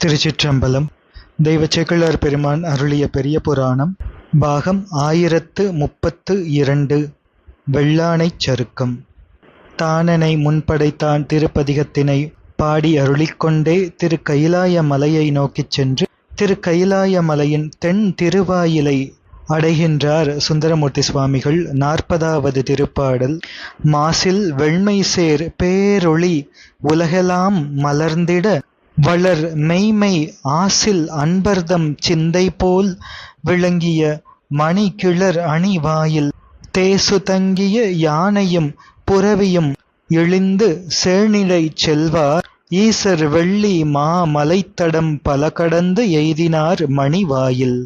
திருச்சிற்றம்பலம் தெய்வ சேக்கிழார் பெருமான் அருளிய பெரிய புராணம் பாகம் ஆயிரத்து முப்பத்து இரண்டு வெள்ளானைச் சருக்கம் தானனை முன்படைத்தான் திருப்பதிகத்தினை பாடி அருளிக்கொண்டே திரு கைலாய மலையை நோக்கிச் சென்று திரு கைலாய மலையின் தென் திருவாயிலை அடைகின்றார் சுந்தரமூர்த்தி சுவாமிகள் நாற்பதாவது திருப்பாடல். மாசில் வெண்மை சேர் பேரொளி உலகெல்லாம் மலர்ந்திட வளர் மெய்மை ஆசில் அன்பர்தம் சிந்தை போல் விளங்கிய மணி கிளர் அணிவாயில் தேசு தங்கிய யானையும் புறவியும் இழிந்து சேணிலை செல்வார். ஈசர் வெள்ளி மா மலைத்தடம் பல கடந்து எய்தினார் மணிவாயில்.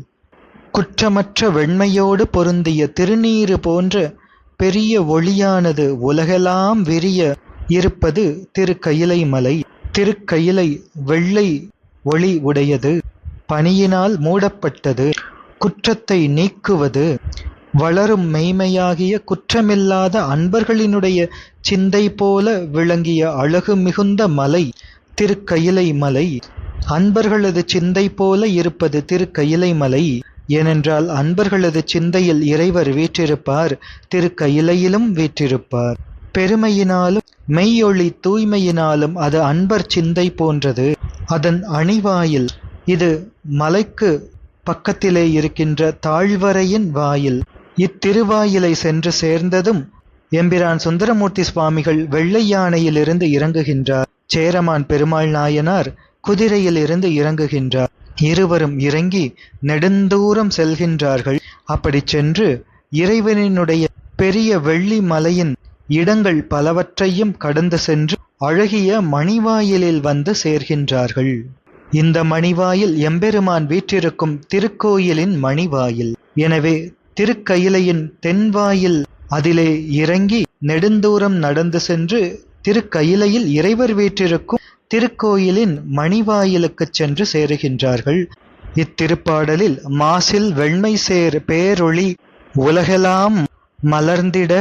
குற்றமற்ற வெண்மையோடு பொருந்திய திருநீறு போன்ற பெரிய ஒளியானது உலகெல்லாம் விரிய இருப்பது திருக்கயிலை மலை. திருக்கயிலை வெள்ளை ஒளி உடையது. பனியினால் மூடப்பட்டது. குற்றத்தை நீக்குவது. வளரும் மெய்மையாகிய குற்றமில்லாத அன்பர்களினுடைய சிந்தை போல விளங்கிய அழகு மிகுந்த மலை திருக்கயிலை மலை. அன்பர்களது சிந்தை போல இருப்பது திருக்கயிலை மலை. ஏனென்றால் அன்பர்களது சிந்தையில் இறைவர் வீற்றிருப்பார் திருக்கயிலையிலும் வீற்றிருப்பார். பெருமையினாலும் மெய்யொளி தூய்மையினாலும் அது அன்பர் சிந்தை போன்றது. அதன் அணிவாயில் இது மலைக்கு பக்கத்திலே இருக்கின்ற தாழ்வரையின் வாயில். இத்திருவாயிலை சென்று சேர்ந்ததும் எம்பிரான் சுந்தரமூர்த்தி சுவாமிகள் வெள்ளை யானையிலிருந்து இறங்குகின்றார். சேரமான் பெருமாள் நாயனார் குதிரையில் இருந்து இறங்குகின்றார். இருவரும் இறங்கி நெடுந்தூரம் செல்கின்றார்கள். அப்படி சென்று இறைவனினுடைய பெரிய வெள்ளி மலையின் இடங்கள் பலவற்றையும் கடந்து சென்று அழகிய மணிவாயிலில் வந்து சேர்கின்றார்கள். இந்த மணிவாயில் எம்பெருமான் வீற்றிருக்கும் திருக்கோயிலின் மணிவாயில். எனவே திருக்கயிலையின் தென்வாயில் அதிலே இறங்கி நெடுந்தூரம் நடந்து சென்று திருக்கயிலையில் இறைவர் வீற்றிருக்கும் திருக்கோயிலின் மணிவாயிலுக்குச் சென்று சேருகின்றார்கள். இத்திருப்பாடலில் மாசில் வெண்மை சேர் பேரொளி உலகெல்லாம் மலர்ந்திட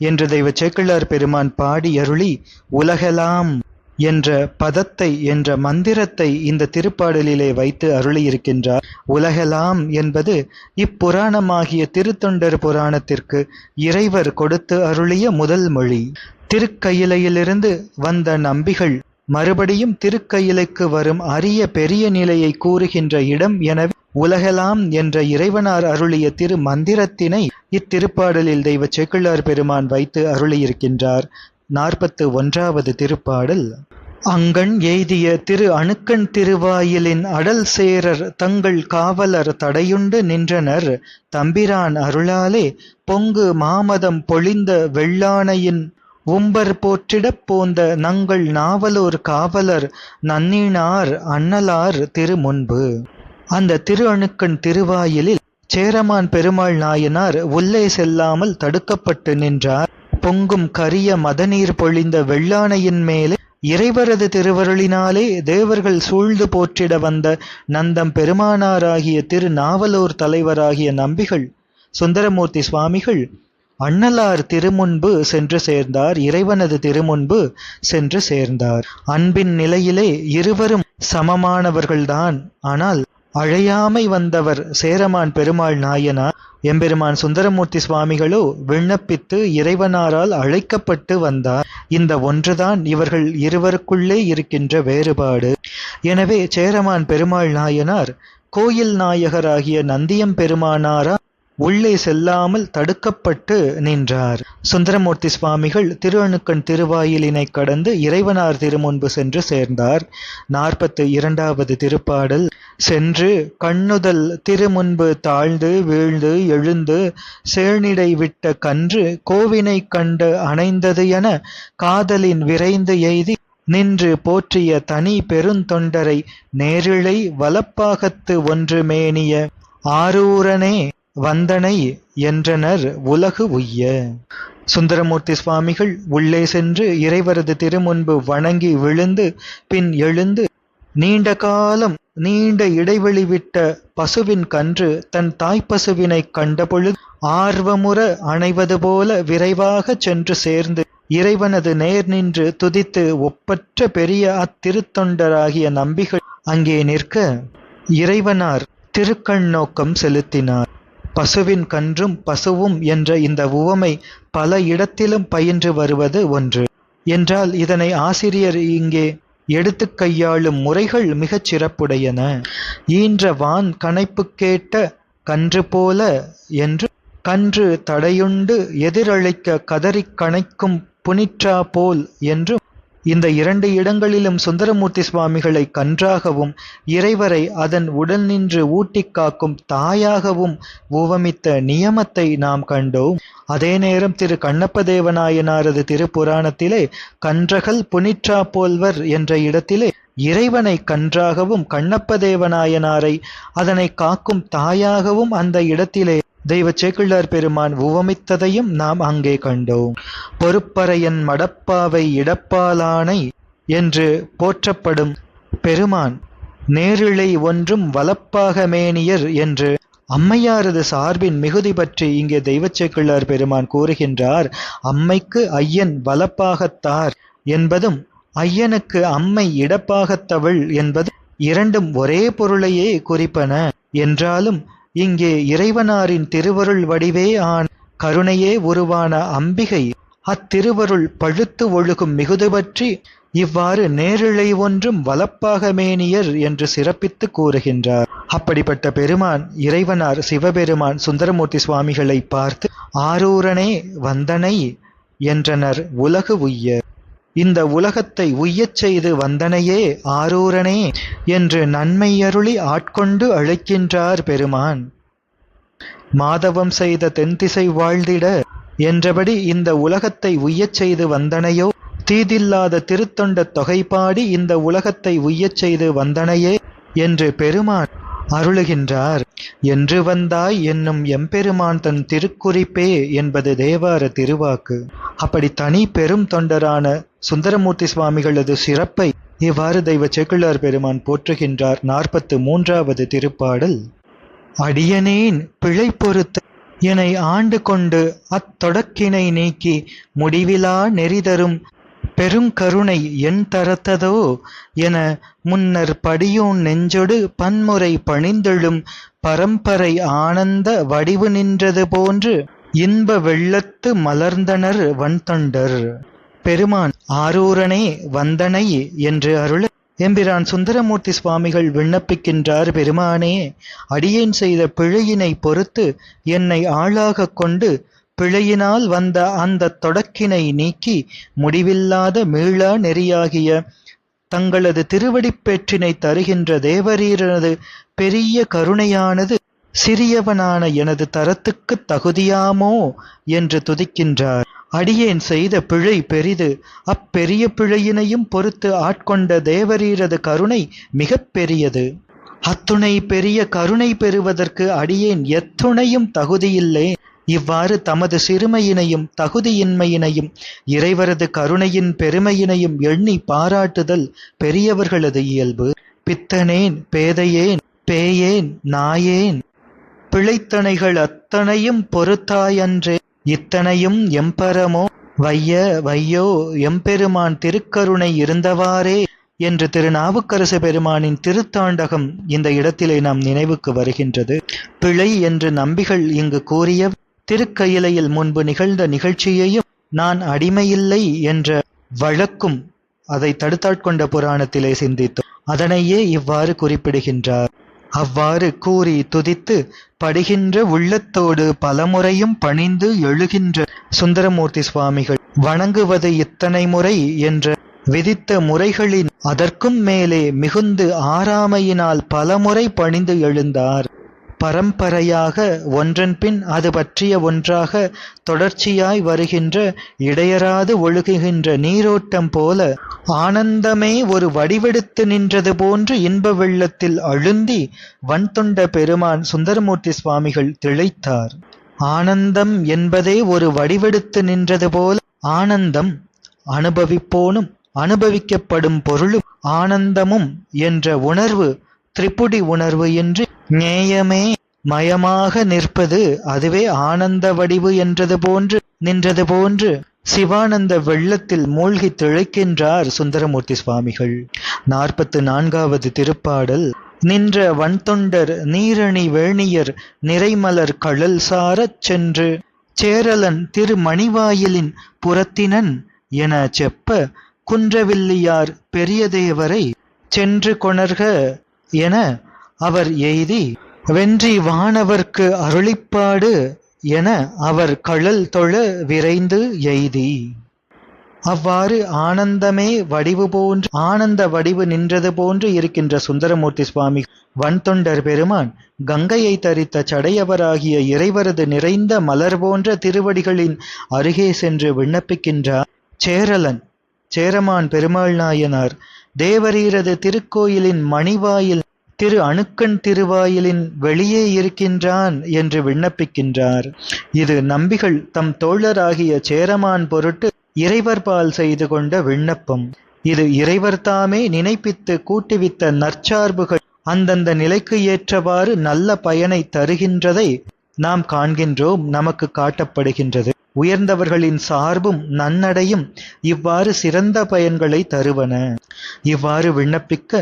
என்று தெய்வ சேக்கிழார் பெருமான் பாடி அருளி உலகலாம் என்ற பதத்தை என்ற மந்திரத்தை இந்த திருப்பாடலிலே வைத்து அருளியிருக்கின்றார். உலகலாம் என்பது இப்புராணமாகிய திருத்தொண்டர் புராணத்திற்கு இறைவர் கொடுத்து அருளிய முதல் மொழி. திருக்கையிலையிலிருந்து வந்த நம்பிகள் மறுபடியும் திருக்கையிலைக்கு வரும் அரிய பெரிய நிலையை கூறுகின்ற இடம் எனவே உலகலாம் என்ற இறைவனார் அருளிய திரு மந்திரத்தினை இத்திருப்பாடலில் தெய்வ செக்குள்ளார் பெருமான் வைத்து அருளியிருக்கின்றார். நாற்பத்து ஒன்றாவது திருப்பாடல். அங்கண் எய்திய திரு அணுக்கண் திருவாயிலின் அடல் சேரர் தங்கள் காவலர் தடையுண்டு நின்றனர். தம்பிரான் அருளாலே பொங்கு மாமதம் பொழிந்த வெள்ளானையின் உம்பர் போற்றிடப் போந்த நங்கள் நாவலூர் காவலர் நன்னினார் அண்ணலார் திருமுன்பு. அந்த திரு அணுக்கன் திருவாயிலில் சேரமான் பெருமாள் நாயனார் உள்ளே செல்லாமல் தடுக்கப்பட்டு நின்றார். பொங்கும் கரிய மதநீர் பொழிந்த வெள்ளானையின் மேலே இறைவரது திருவருளினாலே தேவர்கள் சூழ்ந்து போற்றிட வந்த நந்தம் பெருமானாராகிய திரு நாவலூர் தலைவராகிய நம்பிகள் சுந்தரமூர்த்தி சுவாமிகள் அண்ணலார் திருமுன்பு சென்று சேர்ந்தார். இறைவனது திருமுன்பு சென்று சேர்ந்தார். அன்பின் நிலையிலே இருவரும் சமமானவர்கள்தான். ஆனால் அழையாமை வந்தவர் சேரமான் பெருமாள் நாயனார். எம்பெருமான் சுந்தரமூர்த்தி சுவாமிகளோ விண்ணப்பித்து இறைவனாரால் அழைக்கப்பட்டு வந்தார். இந்த ஒன்றுதான் இவர்கள் இருவருக்குள்ளே இருக்கின்ற வேறுபாடு. எனவே சேரமான் பெருமாள் நாயனார் கோயில் நாயகராகிய நந்தியம் பெருமானாரா உள்ளே செல்லாமல் தடுக்கப்பட்டு நின்றார். சுந்தரமூர்த்தி சுவாமிகள் திருவணுக்கன் திருவாயிலினை கடந்து இறைவனார் திருமுன்பு சென்று சேர்ந்தார். நாற்பத்து இரண்டாவது திருப்பாடல் சென்று கண்ணுதல் திருமுன்பு தாழ்ந்து வீழ்ந்து எழுந்து சேழ்நிடை விட்ட கன்று கோவினை கண்டு அணைந்தது என காதலின் விரைந்து எய்தி நின்று போற்றிய தனி பெருந்தொண்டரை நேரிழை வலப்பாகத்து ஒன்று மேனிய ஆரூரனே வந்தனை என்றனர் உலகு உய்ய. சுந்தரமூர்த்தி சுவாமிகள் உள்ளே சென்று இறைவரது திருமுன்பு வணங்கி விழுந்து பின் எழுந்து நீண்ட காலம் நீண்ட இடைவெளி விட்ட பசுவின் கன்று தன் தாய்ப்பசுவினை கண்டபொழுது ஆர்வமுற அணைவது போல விரைவாக சென்று சேர்ந்து இறைவனது நேர் நின்று துதித்து ஒப்பற்ற பெரிய அத்திருத்தொண்டராகிய நம்பிகள் அங்கே நிற்க இறைவனார் திருக்கண் நோக்கம் செலுத்தினார். பசுவின் கன்றும் பசுவும் என்ற இந்த உவமை பல இடத்திலும் பயின்று வருவது ஒன்று. என்றால் இதனை ஆசிரியர் இங்கே எடுத்து கையாளும் முறைகள் மிகச் சிறப்புடையன. ஈன்ற வான் கணைப்பு கேட்ட கன்று போல என்று கன்று தடையுண்டு எதிரழைக்க கதறிக் கணைக்கும் புனிற்றா போல் என்றும் இந்த இரண்டு இடங்களிலும் சுந்தரமூர்த்தி சுவாமிகளை கன்றாகவும் இறைவரை அதன் உடல் நின்று ஊட்டிக் காக்கும் தாயாகவும் உவமித்த நியமத்தை நாம் கண்டோம். அதே நேரம் திரு கண்ணப்ப தேவநாயனாரது திருப்புராணத்திலே கன்றகல் புனிற்றா போல்வர் என்ற இடத்திலே இறைவனை கன்றாகவும் கண்ணப்ப தேவநாயனாரை அதனை காக்கும் தாயாகவும் அந்த இடத்திலே தெய்வ சேக்கிழார் பெருமான் உவமித்ததையும் நாம் அங்கே கண்டோம். பொறுப்பறையன் மடப்பாவை இடப்பாலானை என்று போற்றப்படும் பெருமான் நேரிழை ஒன்றும் வலப்பாக மேனியர் என்று அம்மையாரது சார்பின் மிகுதி பற்றி இங்கே தெய்வச்சேக்கிழார் பெருமான் கூறுகின்றார் அம்மைக்கு ஐயன் வலப்பாகத்தார் என்பதும் ஐயனுக்கு அம்மை இடப்பாகத்தவள் என்பது இரண்டும் ஒரே பொருளையே குறிப்பன. என்றாலும் இங்கே இறைவனாரின் திருவருள் வடிவே ஆன் கருணையே உருவான அம்பிகை. அத்திருவருள் பழுத்து ஒழுகும் மிகுது பற்றி இவ்வாறு நேரிழை ஒன்றும் வலப்பாக மேனியர் என்று சிறப்பித்து கூறுகின்றார். அப்படிப்பட்ட பெருமான் இறைவனார் சிவபெருமான் சுந்தரமூர்த்தி சுவாமிகளை பார்த்து ஆரூரனே வந்தனை என்றனர் உலகு உய்ய இந்த உலகத்தை உய்யச் செய்து வந்தனையே ஆரூரனே என்று நன்மையருளி ஆட்கொண்டு அழைக்கின்றார் பெருமான். மாதவம் செய்த தென்திசை வாழ்ந்திட என்றபடி இந்த உலகத்தை உய்யச் செய்து வந்தனையோ தீதில்லாத திருத்தொண்ட தொகைப்பாடி இந்த உலகத்தை உய்யச் செய்து வந்தனையே என்று பெருமான் அருளுகின்றார். என்று வந்தாய் என்னும் எம்பெருமான் தன் திருக்குறிப்பே என்பது தேவார திருவாக்கு. அப்படி தனி பெரும் தொண்டரான சுந்தரமூர்த்தி சுவாமிகளது சிறப்பை இவ்வாறு தெய்வ செக்குளார் பெருமான் போற்றுகின்றார். நாற்பத்து மூன்றாவது திருப்பாடல். அடியனேன் பிழை பொறுத்த என்னை ஆண்டு கொண்டு அத்தொடக்கினை நீக்கி முடிவிலா நெறிதரும் பெருங்கருணை என் தரத்ததோ? என முன்னர் படியோன் நெஞ்சொடு பன்முறை பணிந்தெழும் பரம்பரை ஆனந்த வடிவு நின்றது போன்று இன்ப வெள்ளத்து மலர்ந்தனர் வன்தொண்டர். பெருமான் ஆரூரனே வந்தனை என்று அருள எம்பிரான் சுந்தரமூர்த்தி சுவாமிகள் விண்ணப்பிக்கின்றார் பெருமானே அடியேன் செய்த பிழையினை பொறுத்து என்னை ஆளாகக் கொண்டு பிழையினால் வந்த அந்த தொடக்கினை நீக்கி முடிவில்லாத மீளா நெறியாகிய தங்களது திருவடிப்பேற்றினை தருகின்ற தேவரீரனது பெரிய கருணையானது சிறியவனான எனது தரத்துக்குத் தகுதியாமோ என்று துதிக்கின்றார். அடியேன் செய்த பிழை பெரிது. அப்பெரிய பிழையினையும் பொறுத்து ஆட்கொண்ட தேவரீரது கருணை மிக பெரியது. அத்துணை பெரிய கருணை பெறுவதற்கு அடியேன் எத்துணையும் தகுதியில்லை. இவ்வாறு தமது சிறுமையினையும் தகுதியின்மையினையும் இறைவரது கருணையின் பெருமையினையும் எண்ணி பாராட்டுதல் பெரியவர்களது இயல்பு. பித்தனேன் பேதையேன் பேயேன் நாயேன். பிழைத்தனைகள் அத்தனையும் பொறுத்தாயன்றே. இத்தனையும் எம்பரமோ வைய வையோ எம்பெருமான் திருக்கருணை இருந்தவாறே என்று திருநாவுக்கரசு பெருமானின் திருத்தாண்டகம் இந்த இடத்திலே நாம் நினைவுக்கு வருகின்றது. பிழை என்று நம்பிகள் இங்கு கூறிய திருக்கயிலையில் முன்பு நிகழ்ந்த நிகழ்ச்சியையும் நான் அடிமையில்லை என்ற வழக்கும் அதை தடுத்தாட்கொண்ட புராணத்திலே சிந்தித்தோம். அதனையே இவ்வாறு குறிப்பிடுகின்றார். அவ்வாறு கூறி துதித்து படுகின்ற உள்ளத்தோடு பலமுறையும் பணிந்து எழுகின்ற சுந்தரமூர்த்தி சுவாமிகள் வணங்குவது இத்தனை முறை என்ற விதித்த முறைகளின் அதற்கும் மேலே மிகுந்து ஆறாமையினால் பலமுறை பணிந்து எழுந்தார். பரம்பரையாக ஒன்றன்பின் அது பற்றிய ஒன்றாக தொடர்ச்சியாய் வருகின்ற இடையராது ஒழுகுகின்ற நீரோட்டம் போல ஆனந்தமே ஒரு வடிவெடுத்து நின்றது போன்று இன்ப வெள்ளத்தில் அழுந்தி வன்தொண்ட பெருமான் சுந்தரமூர்த்தி சுவாமிகள் திளைத்தார். ஆனந்தம் என்பதே ஒரு வடிவெடுத்து நின்றது போல ஆனந்தம் அனுபவிப்போனும் அனுபவிக்கப்படும் பொருளும் ஆனந்தமும் என்ற உணர்வு திரிபுடி உணர்வு என்று நேயமே மயமாக நிற்பது அதுவே ஆனந்த வடிவு என்றது போன்று நின்றது போன்று. சிவானந்த வெள்ளத்தில் மூழ்கி திளைக்கின்றார் சுந்தரமூர்த்தி சுவாமிகள். நாற்பத்து நான்காவது திருப்பாடல். நின்ற வன்தொண்டர் நீரணி வேணியர் நிறைமலர் கழல் சாரச் சென்று சேரலன் திருமணிவாயிலின் புறத்தினன் என செப்ப குன்றவில்லியார் பெரியதேவரை சென்று கொணர்க என அவர் எய்தி வென்றி வானவர்க்கு அருளிப்பாடு என அவர் கழல் தொழ விரைந்து எய்தி. அவ்வாறு ஆனந்தமே வடிவு போன்று ஆனந்த வடிவு நின்றது போன்று இருக்கின்ற சுந்தரமூர்த்தி சுவாமி வன்தொண்டர் பெருமான் கங்கையை தரித்த சடையவராகிய இறைவரது நிறைந்த மலர் போன்ற திருவடிகளின் அருகே சென்று விண்ணப்பிக்கின்றார் சேரலன் சேரமான் பெருமாள் நாயனார். தேவரீரது திருக்கோயிலின் மணிவாயில் திரு அணுக்கண் திருவாயிலின் வெளியே இருக்கின்றான் என்று விண்ணப்பிக்கின்றார். இது நம்பிகள் தம் தோழராகிய சேரமான் பொருட்டு இறைவர் பால் செய்து கொண்ட விண்ணப்பம். இது இறைவர் தாமே நினைப்பித்து கூட்டுவித்த நற்சார்புகள் அந்தந்த நிலைக்கு ஏற்றவாறு நல்ல பயனை தருகின்றதை நாம் காண்கின்றோம் நமக்கு காட்டப்படுகின்றது. உயர்ந்தவர்களின் சார்பும் நன்னடையும் இவ்வாறு சிறந்த பயன்களை தருவன. இவ்வாறு விண்ணப்பிக்க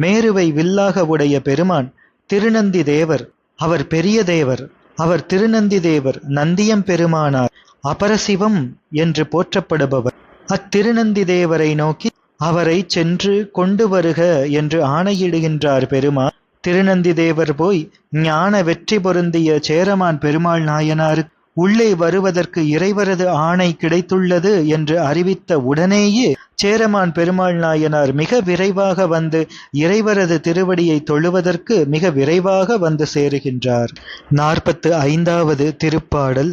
மேருவை வில்லாக உடைய பெருமான் திருநந்தி தேவர். அவர் பெரிய தேவர். அவர் திருநந்தி தேவர் நந்தியம் பெருமானார். அபரசிவம் என்று போற்றப்படுபவர். அத்திருநந்தி தேவரை நோக்கி அவரை சென்று கொண்டு வருக என்று ஆணையிடுகின்றார் பெருமான். திருநந்தி தேவர் போய் ஞான வெற்றி பொருந்திய சேரமான் பெருமாள் நாயனாருக்கு உள்ளே வருவதற்கு இறைவரது ஆணை கிடைத்துள்ளது என்று அறிவித்த உடனேயே சேரமான் பெருமாள் நாயனார் மிக விரைவாக வந்து இறைவரது திருவடியை தொழுவதற்கு மிக விரைவாக வந்து சேருகின்றார். நாற்பத்து ஐந்தாவது திருப்பாடல்.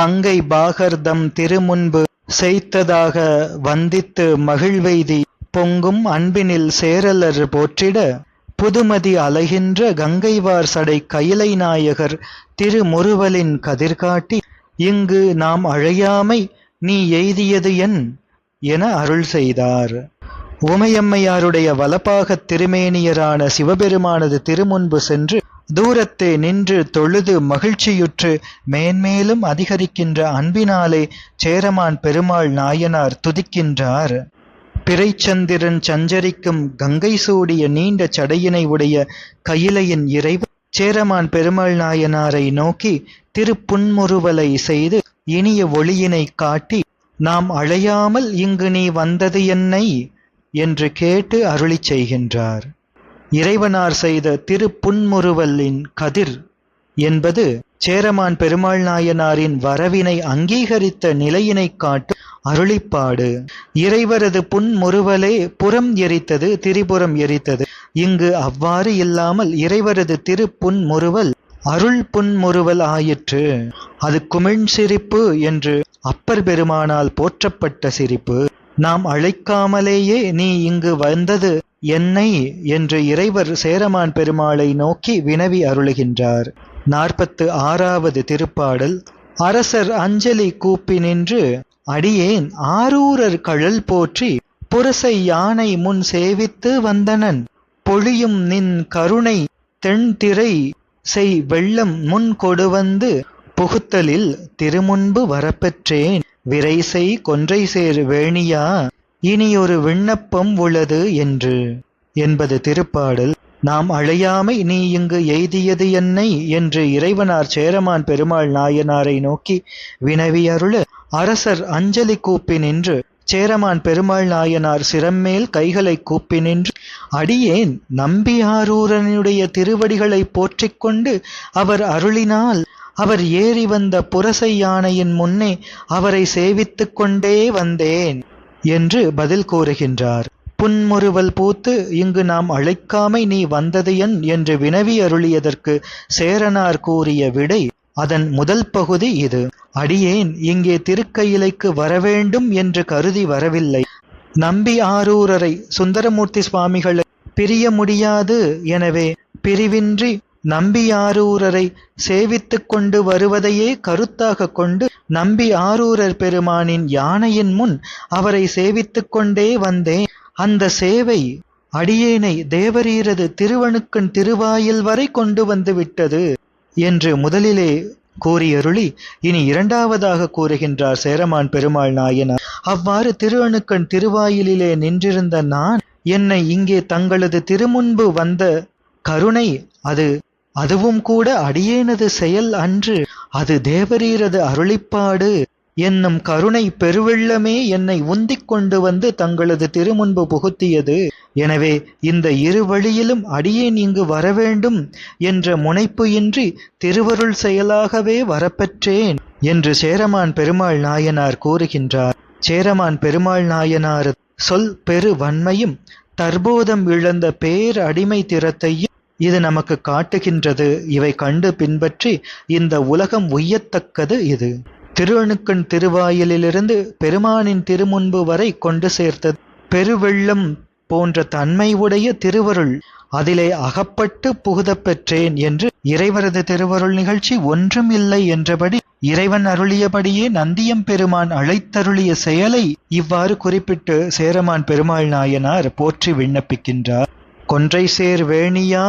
மங்கை பாகர்தம் திருமுன்பு செய்ததாக வந்தித்து மகிழ்வெய்தி பொங்கும் அன்பினில் சேரலர் போற்றிட புதுமதி அலைகின்ற கங்கைவார் சடை கயிலை நாயகர் திருமுறுவலின் கதிர்காட்டி இங்கு நாம் அழையாமை நீ எய்தியது என் என அருள் செய்தார். உமையம்மையாருடைய வலப்பாகத் திருமேனியரான சிவபெருமானது திருமுன்பு சென்று தூரத்தே நின்று தொழுது மகிழ்ச்சியுற்று மேன்மேலும் அதிகரிக்கின்ற அன்பினாலே சேரமான் பெருமாள் நாயனார் துதிக்கின்றார். பிறைச்சந்திரன் சஞ்சரிக்கும் கங்கை சூடிய நீண்ட சடையினை உடைய கயிலையின் இறைவன் சேரமான் பெருமாள் நாயனாரை நோக்கி திருப்புன்முறுவலை செய்து இனிய ஒளியினை காட்டி நாம் அழையாமல் இங்கு நீ வந்தது என்னை என்று கேட்டு அருளிச் செய்கின்றார். இறைவனார் செய்த திருப்புன்முறுவலின் கதிர் என்பது சேரமான் பெருமாள் நாயனாரின் வரவினை அங்கீகரித்த நிலையினை காட்டும் அருளிப்பாடு. இறைவரது புன்முறுவலே புறம் எரித்தது திரிபுரம் எரித்தது. இங்கு அவ்வாறு இல்லாமல் இறைவரது திரு புன்முறுவல் அருள் புன்முறுவல் ஆயிற்று. அது குமிழ் சிரிப்பு என்று அப்பர் பெருமானால் போற்றப்பட்ட சிரிப்பு. நாம் அழைக்காமலேயே நீ இங்கு வந்தது என்னை என்று இறைவர் சேரமான் பெருமாளை நோக்கி வினவி அருளுகின்றார். நாற்பத்து ஆறாவது திருப்பாடல். அரசர் அஞ்சலி கூப்பி நின்று அடியேன் ஆரூரர் கழல் போற்றி புரசை யானை முன் சேவித்து வந்தனன். பொழியும் நின் கருணை தென்திரை செய் வெள்ளம் முன் கொடுவந்து புகுத்தலில் திருமுன்பு வரப்பெற்றேன். விரைசை கொன்றை சேர் வேணியா இனியொரு விண்ணப்பம் உள்ளது என்று. என்பது திருப்பாடல் நாம் அழையாமை நீ இங்கு எய்தியது என்னை? என்று இறைவனார் சேரமான் பெருமாள் நாயனாரை நோக்கி வினவி அருள அரசர் அஞ்சலி கூப்பி நின்று சேரமான் பெருமாள் நாயனார் சிரம்மேல் கைகளை கூப்பி நின்று அடியேன் நம்பியாரூரனுடைய திருவடிகளை போற்றிக்கொண்டு அவர் அருளினால் அவர் ஏறி வந்த புரசை யானையின் முன்னே அவரை சேவித்துக் கொண்டே வந்தேன் என்று பதில் கூறுகின்றார். புன்முறுவல் பூத்து இங்கு நாம் அழைக்காமை நீ வந்தது என் என்று வினவி அருளியதற்கு சேரனார் கூறிய விடை அதன் முதல் பகுதி இது. அடியேன் இங்கே திருக்கையிலைக்கு வரவேண்டும் என்று கருதி வரவில்லை. நம்பி ஆரூரரை சுந்தரமூர்த்தி சுவாமிகளை பிரிய முடியாது. எனவே பிரிவின்றி நம்பி ஆரூரரை சேவித்து கொண்டு வருவதையே கருத்தாக கொண்டு நம்பி ஆரூரர் பெருமானின் யானையின் முன் அவரை சேவித்து கொண்டே வந்தேன். அந்த சேவை அடியேனை தேவரீரது திருவணுக்கன் திருவாயில் வரை கொண்டு வந்து விட்டது என்று முதலிலே கூறியருளி இனி இரண்டாவதாக கூறுகின்றார் சேரமான் பெருமாள் நாயனார். அவ்வாறு திருவணுக்கன் திருவாயிலிலே நின்றிருந்த நான் என்னை இங்கே தங்களது திருமுன்பு வந்த கருணை அது அதுவும் கூட அடியேனது செயல் அன்று அது தேவரீரது அருளிப்பாடு என்னும் கருணை பெருவெள்ளமே என்னை உந்திக் கொண்டு வந்து தங்களது திருமுன்பு புகுத்தியது. எனவே இந்த இரு வழியிலும் அடியேன் இங்கு வரவேண்டும் என்ற முனைப்பு இன்றி திருவருள் செயலாகவே வரப்பெற்றேன் என்று சேரமான் பெருமாள் நாயனார் கூறுகின்றார். சேரமான் பெருமாள் நாயனார் சொல் பெரு வன்மையும் தற்போதம் இழந்த பேர் அடிமை திறத்தையும் இது நமக்கு காட்டுகின்றது. இவை கண்டு பின்பற்றி இந்த உலகம் உய்யத்தக்கது இது. திருஅணுக்கன் திருவாயிலிலிருந்து பெருமானின் திருமுன்பு வரை கொண்டு சேர்த்தது. பெருவெள்ளம் போன்ற தன்மை உடைய திருவருள் அதிலே அகப்பட்டு புகுதப் பெற்றேன் என்று இறைவரது திருவருள் நிகழ்ச்சி ஒன்றும் இல்லை என்றபடி இறைவன் அருளியபடியே நந்தியம் பெருமான் அழைத்தருளிய செயலை இவ்வாறு குறிப்பிட்டு சேரமான் பெருமாள் நாயனார் போற்றி விண்ணப்பிக்கின்றார். கொன்றை சேர் வேணியா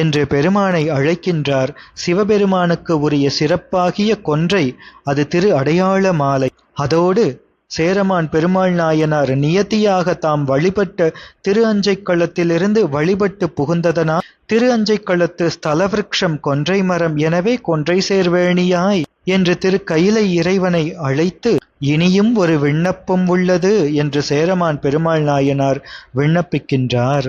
என்று பெருமானை அழைக்கின்றார். சிவபெருமானுக்கு உரிய சிறப்பாகிய கொன்றை அது திரு அடையாள மாலை. அதோடு சேரமான் பெருமாள் நாயனார் நியத்தியாக தாம் வழிபட்ட திரு அஞ்சைக்களத்திலிருந்து வழிபட்டு புகுந்ததனால் திரு அஞ்சைக்களத்து ஸ்தலவிருக்ஷம் கொன்றை மரம் எனவே கொன்றை சேர்வேணியாய் என்று திரு கைலை இறைவனை அழைத்து இனியும் ஒரு விண்ணப்பம் உள்ளது என்று சேரமான் பெருமாள் நாயனார் விண்ணப்பிக்கின்றார்.